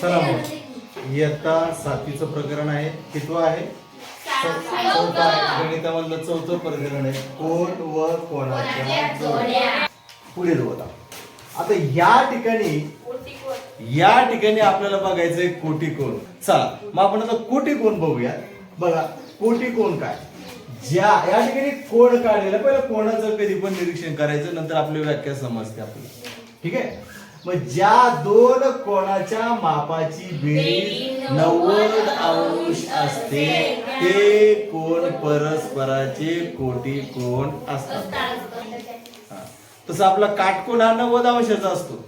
चला मग. इयत्ता सातवीचं प्रकरण आहे. कितवं आहे? चौथं आहे. गणितामधलं चौथं प्रकरण आहे. कोण व कोणाच्या जोड्या. पुढे जाऊ आता. या ठिकाणी या ठिकाणी आपल्याला बघायचंय कोटी कोण. चला मग आपण आता कोटी कोण बघूया बघा कोटी कोण काय? ज्या या ठिकाणी कोण काढलेलं पहिलं कोणाचं कधी पण निरीक्षण करायचं नंतर आपली व्याख्या समजते आपल्याला ठीक आहे? मग ज्या दोन कोणाच्या मापाची बेरीज नव्वद अंश असते ते कोण परस्पराचे कोटी कोण असतात. तसं आपला काटकोण हा नव्वद अंशाचा असतो.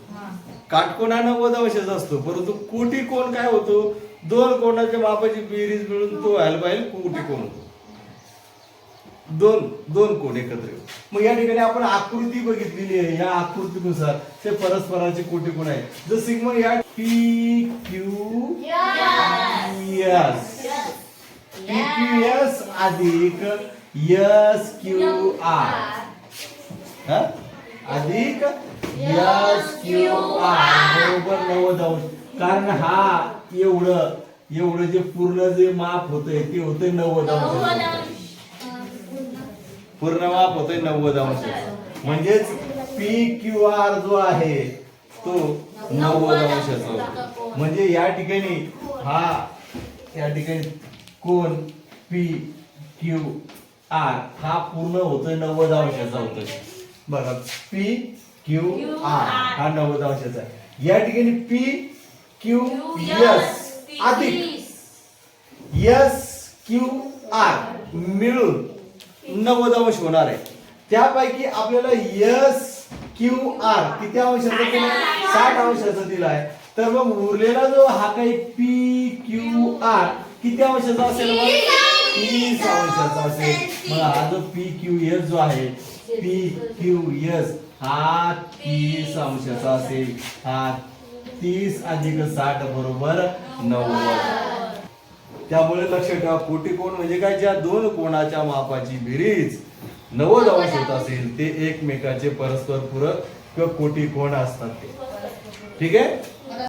काटकोण हा नव्वद अंशाचा असतो परंतु कोटी कोण काय होतो? दोन कोणाच्या मापाची बेरीज मिळून तो व्हायला पाहिजे कोटी कोण होतो. दोन दोन कोण एकत्र येऊ मग या ठिकाणी आपण आकृती बघितलेली आहे. या आकृतीनुसार ते परस्पराचे कोटे कोण आहे? जर की या P Q S P Q S अधिक एस क्यू आर हा? अधिक एस क्यू आर बरोबर नव्वद अंश. कारण हा एवढं एवढं जे पूर्ण जे माप होतंय ते होतंय नव्वद अंश. पूर्ण माप होतोय नव्वद अंश. म्हणजेच पी क्यू आर जो आहे तो नव्वद अंशाचा होतो. म्हणजे या ठिकाणी हा या ठिकाणी कोण? पी क्यू आर हा पूर्ण होतोय नव्वद अंशाचा होतोय. बघा पी क्यू आर हा नव्वद अंशाचा या ठिकाणी पी क्यू एस अधिक एस क्यू आर मिळून नव्वद अंश होणार आहे. त्यापैकी आपल्याला एस क्यू आर किती अंशाचा दिला साठ अंशाचा दिला आहे तर मग उरलेला जो हा काही पी क्यू आर किती अंशाचा असेल मग? तीस अंशाचा असेल. मग हा जो पी क्यू एस जो आहे पी क्यू एस हा तीस अंशाचा असेल. हा तीस अधिक साठ बरोबर नव्वद. त्यामुळे लक्षात ठेवा. कोटी कोण म्हणजे काय? ज्या दोन कोणाच्या मापाची बेरीज नव्वद अंश होत असेल ते एकमेकाचे परस्पर पूरक किंवा कोटी कोण असतात ते. ठीक आहे?